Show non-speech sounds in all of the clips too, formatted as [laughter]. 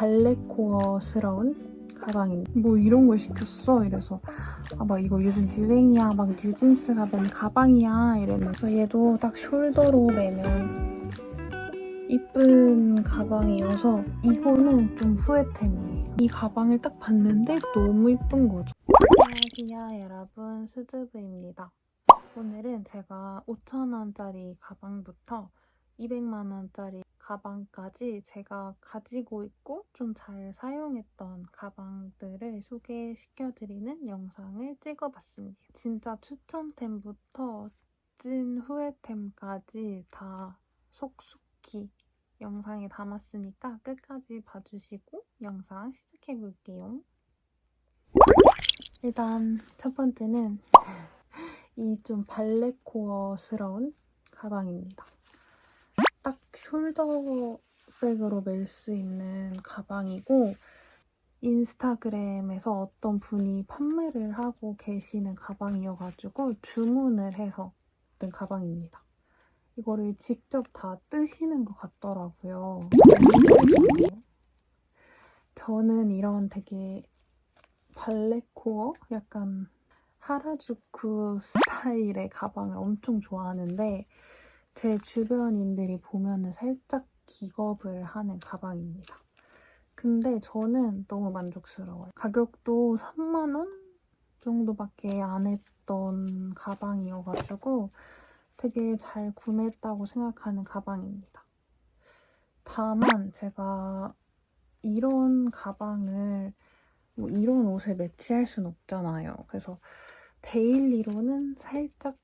발레코어스러운 가방입니다. 뭐 이런 걸 시켰어? 이래서 아 막 이거 요즘 유행이야. 막 뉴진스가 맨 가방이야. 이러면서 얘도 딱 숄더로 매면 이쁜 가방이어서 이거는 좀 후회템이에요. 이 가방을 딱 봤는데 너무 이쁜 거죠. 안녕하세요 여러분 수드브입니다. 오늘은 제가 5,000원짜리 가방부터 200만원짜리 가방까지 제가 가지고 있고 좀 잘 사용했던 가방들을 소개시켜드리는 영상을 찍어봤습니다. 진짜 추천템부터 찐 후회템까지 다 속속히 영상에 담았으니까 끝까지 봐주시고 영상 시작해볼게요. 일단 첫 번째는 [laughs] 이 좀 발레코어스러운 가방입니다. 딱 숄더백으로 멜 수 있는 가방이고 인스타그램에서 어떤 분이 판매를 하고 계시는 가방이어가지고 주문을 해서 든 가방입니다. 이거를 직접 다 뜨시는 것 같더라고요. 저는 이런 되게 발레코어? 약간 하라주쿠 스타일의 가방을 엄청 좋아하는데 제 주변인들이 보면은 살짝 기겁을 하는 가방입니다. 근데 저는 너무 만족스러워요. 가격도 3만원 정도밖에 안 했던 가방이어가지고 되게 잘 구매했다고 생각하는 가방입니다. 다만 제가 이런 가방을 뭐 이런 옷에 매치할 순 없잖아요. 그래서 데일리로는 살짝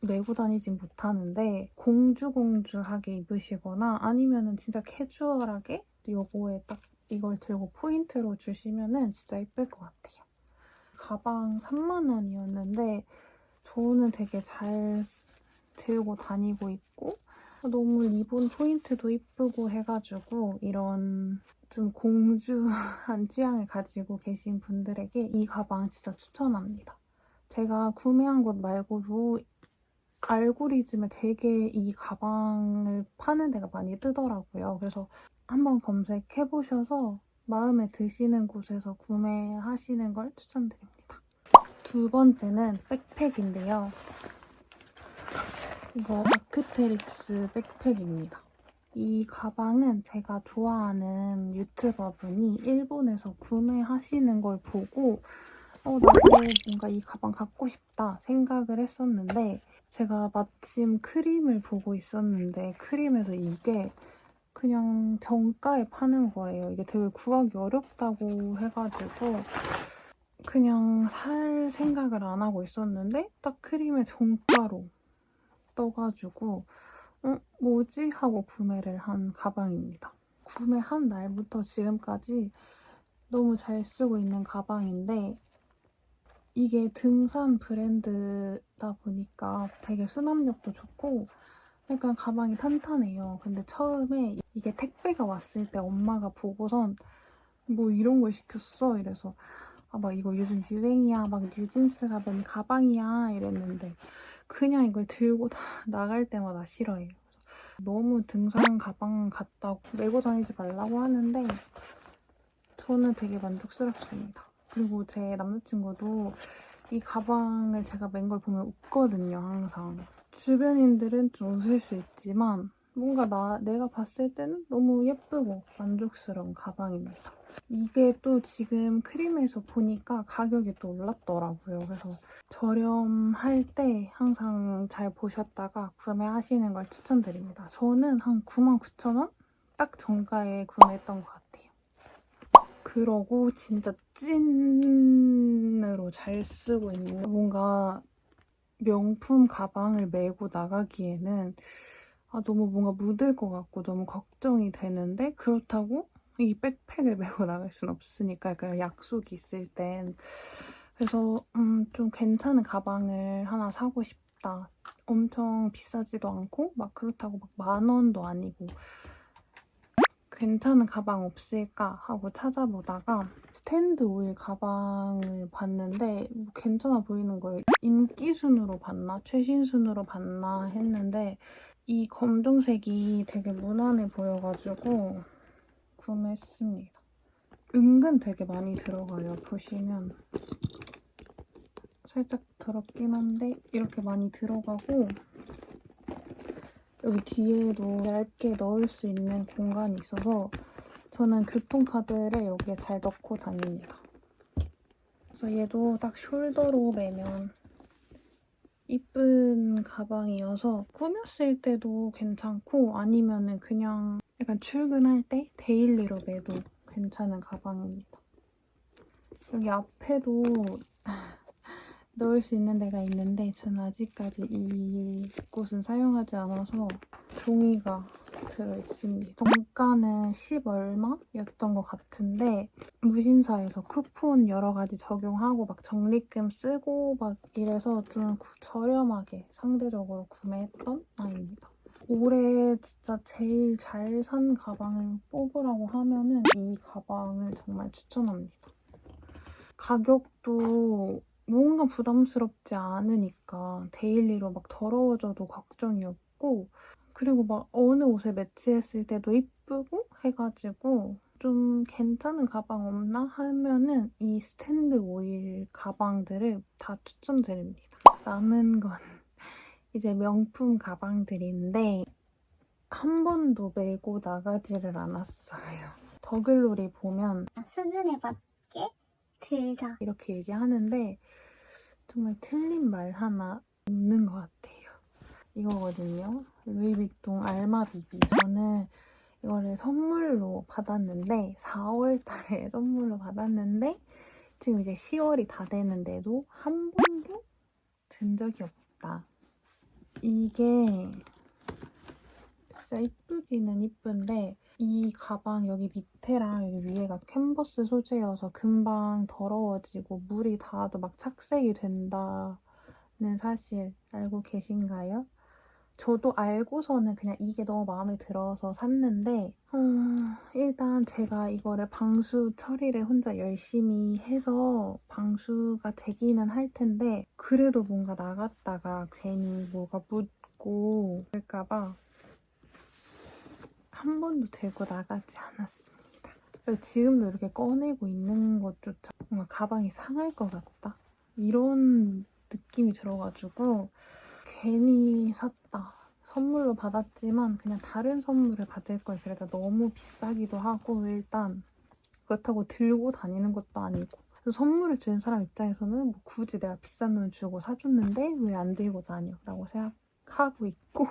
메고 다니진 못하는데 공주공주하게 입으시거나 아니면은 진짜 캐주얼하게 요거에 딱 이걸 들고 포인트로 주시면은 진짜 예쁠 것 같아요. 가방 3만 원이었는데 저는 되게 잘 들고 다니고 있고 너무 리본 포인트도 이쁘고 해가지고 이런 좀 공주한 [laughs] 취향을 가지고 계신 분들에게 이 가방 진짜 추천합니다. 제가 구매한 것 말고도 알고리즘에 되게 이 가방을 파는 데가 많이 뜨더라고요. 그래서 한번 검색해 보셔서 마음에 드시는 곳에서 구매하시는 걸 추천드립니다. 두 번째는 백팩인데요. 이거 아크테릭스 백팩입니다. 이 가방은 제가 좋아하는 유튜버분이 일본에서 구매하시는 걸 보고 어, 나도 뭔가 이 가방 갖고 싶다 생각을 했었는데 제가 마침 크림을 보고 있었는데 크림에서 이게 그냥 정가에 파는 거예요. 이게 되게 구하기 어렵다고 해가지고 그냥 살 생각을 안 하고 있었는데 딱 크림에 정가로 떠가지고 어, 뭐지? 하고 구매를 한 가방입니다. 구매한 날부터 지금까지 너무 잘 쓰고 있는 가방인데 이게 등산 브랜드다 보니까 되게 수납력도 좋고 약간 가방이 탄탄해요. 근데 처음에 이게 택배가 왔을 때 엄마가 보고선 뭐 이런 걸 시켰어? 이래서 아 막 이거 요즘 유행이야. 막 뉴진스가 맨 가방이야. 이랬는데 그냥 이걸 들고 다 [laughs] 나갈 때마다 싫어해요. 너무 등산 가방 같다고 메고 다니지 말라고 하는데 저는 되게 만족스럽습니다. 그리고 제 남자친구도 이 가방을 제가 맨 걸 보면 웃거든요, 항상. 주변인들은 좀 웃을 수 있지만 뭔가 나 내가 봤을 때는 너무 예쁘고 만족스러운 가방입니다. 이게 또 지금 크림에서 보니까 가격이 또 올랐더라고요. 그래서 저렴할 때 항상 잘 보셨다가 구매하시는 걸 추천드립니다. 저는 한 99,000원? 딱 정가에 구매했던 것 같아요. 그러고 진짜 찐으로 잘 쓰고 있는 뭔가 명품 가방을 메고 나가기에는 아, 너무 뭔가 묻을 것 같고 너무 걱정이 되는데 그렇다고 이 백팩을 [laughs] 메고 나갈 순 없으니까 약간 약속이 있을 땐 그래서 음, 좀 괜찮은 가방을 하나 사고 싶다. 엄청 비싸지도 않고 막 그렇다고 막 만 원도 아니고 괜찮은 가방 없을까 하고 찾아보다가 스탠드 오일 가방을 봤는데 뭐 괜찮아 보이는 거예요. 인기 순으로 봤나 최신 순으로 봤나 했는데 이 검정색이 되게 무난해 보여가지고 구매했습니다. 은근 되게 많이 들어가요. 보시면 살짝 더럽긴 한데 이렇게 많이 들어가고 여기 뒤에도 얇게 넣을 수 있는 공간이 있어서 저는 교통카드를 여기에 잘 넣고 다닙니다. 그래서 얘도 딱 숄더로 매면 이쁜 가방이어서 꾸몄을 때도 괜찮고 아니면은 그냥 약간 출근할 때 데일리로 매도 괜찮은 가방입니다. 여기 앞에도 넣을 수 있는 데가 있는데 저는 아직까지 이곳은 사용하지 않아서 종이가 들어있습니다. 정가는 10 얼마였던 것 같은데 무신사에서 쿠폰 여러 가지 적용하고 막 적립금 쓰고 막 이래서 좀 구- 저렴하게 상대적으로 구매했던 아이입니다. 올해 진짜 제일 잘 산 가방을 뽑으라고 하면은 이 가방을 정말 추천합니다. 가격도 뭔가 부담스럽지 않으니까 데일리로 막 더러워져도 걱정이 없고 그리고 막 어느 옷에 매치했을 때도 이쁘고 해가지고 좀 괜찮은 가방 없나 하면은 이 스탠드 오일 가방들을 다 추천드립니다. 남은 건 [laughs] 이제 명품 가방들인데 한 번도 메고 나가지를 않았어요. 더글로리 보면 수준에 맞게 들자. 이렇게 얘기하는데 정말 틀린 말 하나 없는 것 같아요. 이거거든요. 루이비통 알마비비. 저는 이거를 선물로 받았는데 4월 달에 [laughs] 선물로 받았는데 지금 이제 10월이 다 되는데도 한 번도 든 적이 없다. 이게 진짜 이쁘기는 이쁜데 이 가방 여기 밑에랑 여기 위에가 캔버스 소재여서 금방 더러워지고 물이 닿아도 막 착색이 된다는 사실 알고 계신가요? 저도 알고서는 그냥 이게 너무 마음에 들어서 샀는데 음, 일단 제가 이거를 방수 처리를 혼자 열심히 해서 방수가 되기는 할 텐데 그래도 뭔가 나갔다가 괜히 뭐가 묻고 그럴까봐 한 번도 들고 나가지 않았습니다. 지금도 이렇게 꺼내고 있는 것조차 뭔가 가방이 상할 것 같다. 이런 느낌이 들어가지고 괜히 샀다. 선물로 받았지만 그냥 다른 선물을 받을 걸 그래도 너무 비싸기도 하고 일단 그렇다고 들고 다니는 것도 아니고 선물을 준 사람 입장에서는 뭐 굳이 내가 비싼 돈 주고 사줬는데 왜 안 들고 다녀? 라고 생각하고 있고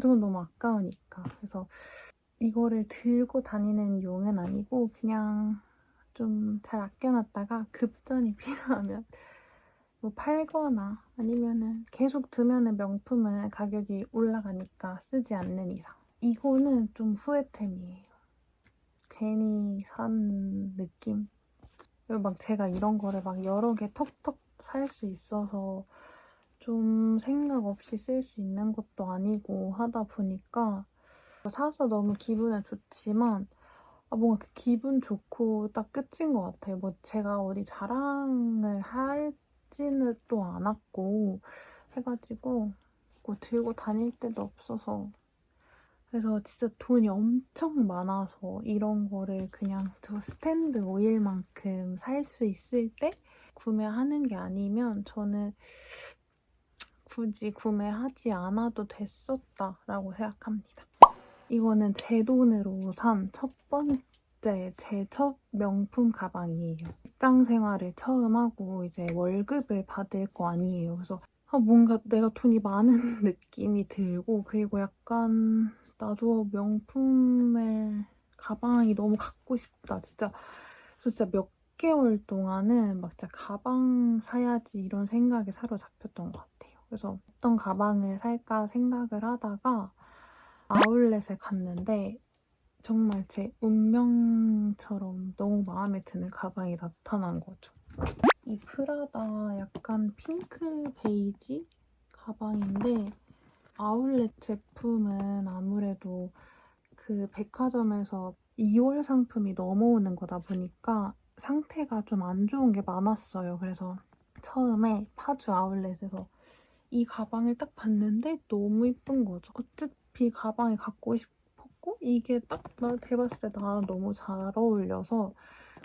저는 너무 아까우니까. 그래서 이거를 들고 다니는 용은 아니고 그냥 좀 잘 아껴놨다가 급전이 [laughs] 필요하면 뭐 팔거나 아니면은 계속 두면은 명품은 가격이 올라가니까 쓰지 않는 이상. 이거는 좀 후회템이에요. 괜히 산 느낌? 막 제가 이런 거를 막 여러 개 턱턱 살 수 있어서 좀 생각 없이 쓸 수 있는 것도 아니고 하다 보니까 사서 너무 기분은 좋지만 아, 뭔가 그 기분 좋고 딱 끝인 것 같아요. 뭐 제가 어디 자랑을 할지는 또 않았고 해가지고 뭐 들고 다닐 데도 없어서 그래서 진짜 돈이 엄청 많아서 이런 거를 그냥 저 스탠드 오일만큼 살 수 있을 때 구매하는 게 아니면 저는 굳이 구매하지 않아도 됐었다라고 생각합니다. 이거는 제 돈으로 산 첫 번째 제 첫 명품 가방이에요. 직장 생활을 처음 하고 이제 월급을 받을 거 아니에요. 그래서 아, 뭔가 내가 돈이 많은 [laughs] 느낌이 들고 그리고 약간 나도 명품을 가방이 너무 갖고 싶다. 진짜 진짜 몇 개월 동안은 막 진짜 가방 사야지 이런 생각에 사로잡혔던 것 같아요. 그래서 어떤 가방을 살까 생각을 하다가 아울렛에 갔는데 정말 제 운명처럼 너무 마음에 드는 가방이 나타난 거죠. 이 프라다 약간 핑크 베이지 가방인데 아울렛 제품은 아무래도 그 백화점에서 2월 상품이 넘어오는 거다 보니까 상태가 좀 안 좋은 게 많았어요. 그래서 처음에 파주 아울렛에서 이 가방을 딱 봤는데 너무 이쁜 거죠. 어차피 가방이 갖고 같고 이게 딱 나한테 봤을 때 나랑 너무 잘 어울려서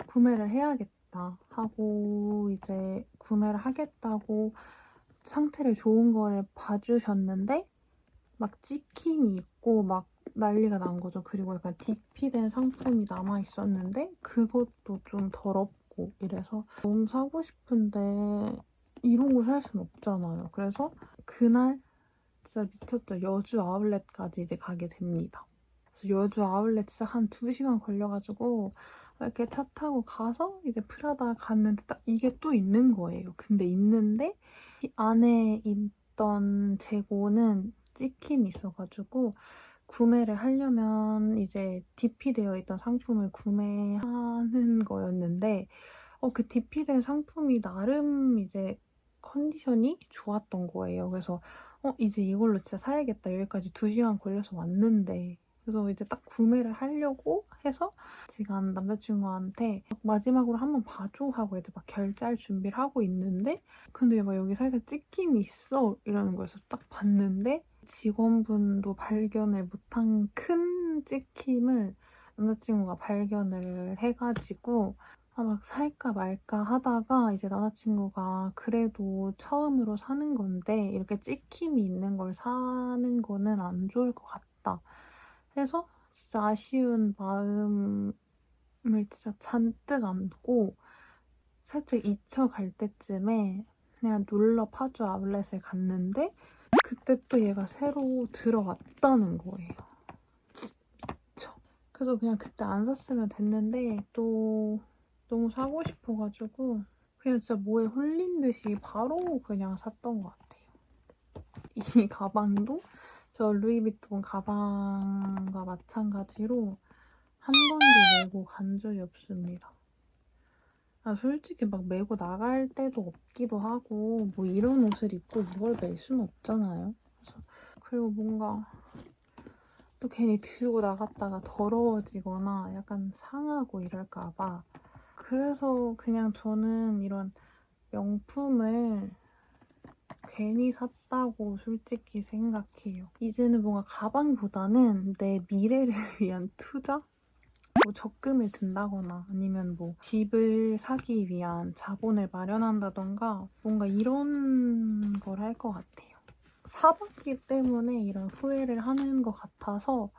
구매를 해야겠다 하고 이제 구매를 하겠다고 상태를 좋은 거를 봐주셨는데 막 찍힘이 있고 막 난리가 난 거죠. 그리고 약간 DP된 상품이 남아 있었는데 그것도 좀 더럽고 이래서 너무 사고 싶은데 이런 거 살 순 없잖아요. 그래서 그날 진짜 미쳤죠. 여주 아울렛까지 이제 가게 됩니다. 그래서 여주 아울렛 진짜 한 2시간 걸려가지고 이렇게 차 타고 가서 이제 프라다 갔는데 딱 이게 또 있는 거예요. 근데 있는데 이 안에 있던 재고는 찍힘이 있어가지고 구매를 하려면 이제 DP되어 있던 상품을 구매하는 거였는데 어, 그 DP된 상품이 나름 이제 컨디션이 좋았던 거예요. 그래서 어, 이제 이걸로 진짜 사야겠다. 여기까지 2시간 걸려서 왔는데. 그래서 이제 딱 구매를 하려고 해서 지금 남자친구한테 마지막으로 한번 봐줘 하고 이제 막 결제할 준비를 하고 있는데 근데 막 여기 살짝 찍힘이 있어 이러는 거여서 딱 봤는데 직원분도 발견을 못한 큰 찍힘을 남자친구가 발견을 해가지고 아, 막 살까 말까 하다가 이제 남자친구가 그래도 처음으로 사는 건데 이렇게 찍힘이 있는 걸 사는 거는 안 좋을 것 같다. 해서 진짜 아쉬운 마음을 진짜 잔뜩 안고 살짝 잊혀갈 때쯤에 그냥 놀러 파주 아울렛에 갔는데 그때 또 얘가 새로 들어왔다는 거예요. 그래서 그냥 그때 안 샀으면 됐는데 또 너무 사고 싶어가지고 그냥 진짜 뭐에 홀린 듯이 바로 그냥 샀던 것 같아요. 이 가방도 저 루이비통 가방과 마찬가지로 한 번도 메고 간 적이 없습니다. 아, 솔직히 막 메고 나갈 때도 없기도 하고 뭐 이런 옷을 입고 이걸 멜 수는 없잖아요. 그래서 그리고 뭔가 또 괜히 들고 나갔다가 더러워지거나 약간 상하고 이럴까봐 그래서 그냥 저는 이런 명품을 괜히 샀다고 솔직히 생각해요. 이제는 뭔가 가방보다는 내 미래를 [laughs] 위한 투자? 뭐 적금을 든다거나 아니면 뭐 집을 사기 위한 자본을 마련한다던가 뭔가 이런 걸 할 것 같아요. 사봤기 때문에 이런 후회를 하는 것 같아서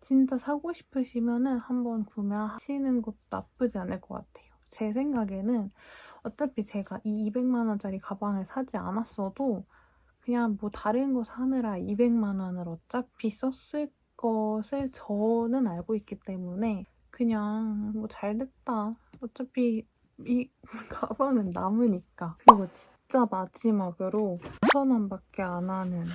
진짜 사고 싶으시면은 한번 구매하시는 것도 나쁘지 않을 것 같아요. 제 생각에는 어차피 제가 이 200만 원짜리 가방을 사지 않았어도 그냥 뭐 다른 거 사느라 200만 원을 어차피 썼을 것을 저는 알고 있기 때문에 그냥 뭐 잘 됐다. 어차피 이 [laughs] 가방은 남으니까. 그리고 진짜 마지막으로 5,000원밖에 안 하는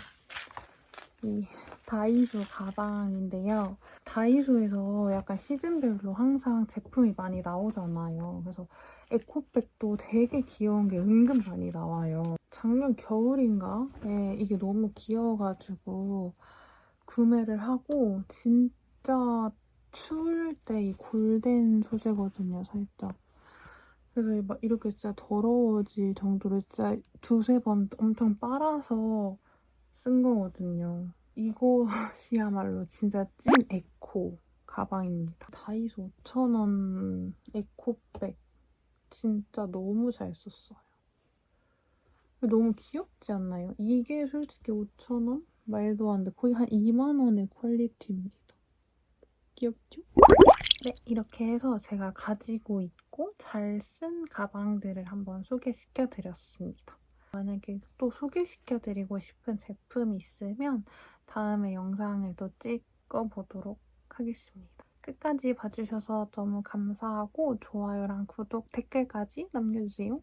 이 다이소 가방인데요. 다이소에서 약간 시즌별로 항상 제품이 많이 나오잖아요. 그래서 에코백도 되게 귀여운 게 은근 많이 나와요. 작년 겨울인가에 이게 너무 귀여워가지고 구매를 하고 진짜 추울 때 이 골덴 소재거든요, 살짝. 그래서 막 이렇게 진짜 더러워질 정도로 진짜 두세 번 엄청 빨아서 쓴 거거든요. 이것이야말로 [laughs] 진짜 찐 에코 가방입니다. 다이소 5,000원 에코백 진짜 너무 잘 썼어요. 너무 귀엽지 않나요? 이게 솔직히 5,000원? 말도 안 돼. 거의 한 2만 원의 퀄리티입니다. 귀엽죠? 네, 이렇게 해서 제가 가지고 있고 잘 쓴 가방들을 한번 소개시켜 드렸습니다. 만약에 또 소개시켜 드리고 싶은 제품이 있으면 다음에 영상에도 찍어 보도록 하겠습니다. 끝까지 봐주셔서 너무 감사하고 좋아요랑 구독, 댓글까지 남겨주세요.